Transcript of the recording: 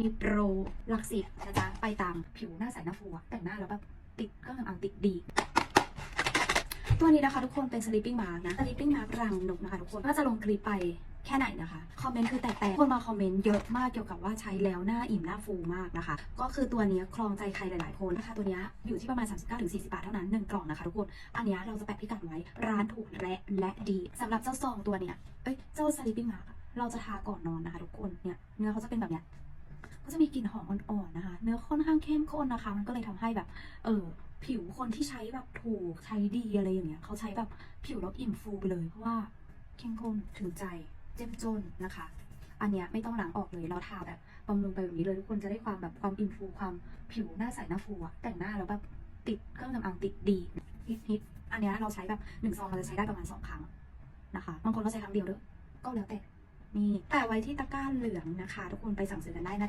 มีโปรหลักสิบนะจ๊ะไปตามผิวหน้าใสหน้าฟูแต่งหน้าแล้วแบบติดเครื่องสำอางติดดี ตัวนี้นะคะทุกคนเป็น sleeping mask นะ sleeping mask รังนกนะคะทุกคนก็จะลงคลิปไปแค่ไหนนะคะ คอมเมนต์คือแตกๆคนมาคอมเมนต์เยอะมากเกี่ยวกับว่าใช้แล้วหน้าอิ่มหน้าฟูมากนะคะ ก็คือตัวนี้ครองใจใครหลายๆคนนะคะตัวนี้อยู่ที่ประมาณ 39-40 บาทเท่านั้น1กล่องนะคะทุกคน อันนี้เราจะแปะพิกัดไว้ร้านถูกและและดีสำหรับเจ้าซองตัวเนี้ยเอ้ยเจ้า sleeping mask เราจะทาก่อนนอนนะคะทุกคนเนี่ยเนื้อเขาจะเป็นแบบเนี้ย จะมีกลิ่นหอมอ่อนๆนะคะ เนื้อค่อนข้างเข้มข้นนะคะ มันก็เลยทำให้แบบ เออผิวคนที่ใช้แบบถูกใช้ดีอะไรอย่างเงี้ยเขาใช้แบบผิวล้วอิ่มฟูไปเลยเพราะว่าเข้มข้นถึงใจเจ้มจนนะคะ อันเนี้ยไม่ต้องล้างออกเลยเราทาแบบบำรุงไปแบบนี้เลยทุกคนจะได้ความแบบความอิ่มฟูความผิวหน้าใสหน้าฟูอะแต่งหน้าแล้วแบบติดเครื่องสำอางติดดีฮิตฮิตอันเนี้ยเราใช้แบบหนึ่งซองเราจะใช้ได้ประมาณสองครั้งนะคะบางคนก็ใช้ครั้งเดียวด้วยก็แล้วแต่นี่แต่ไว้ที่ตะกร้าเหลืองนะคะ ทุกคนไปสั่งซื้อกันได้นะ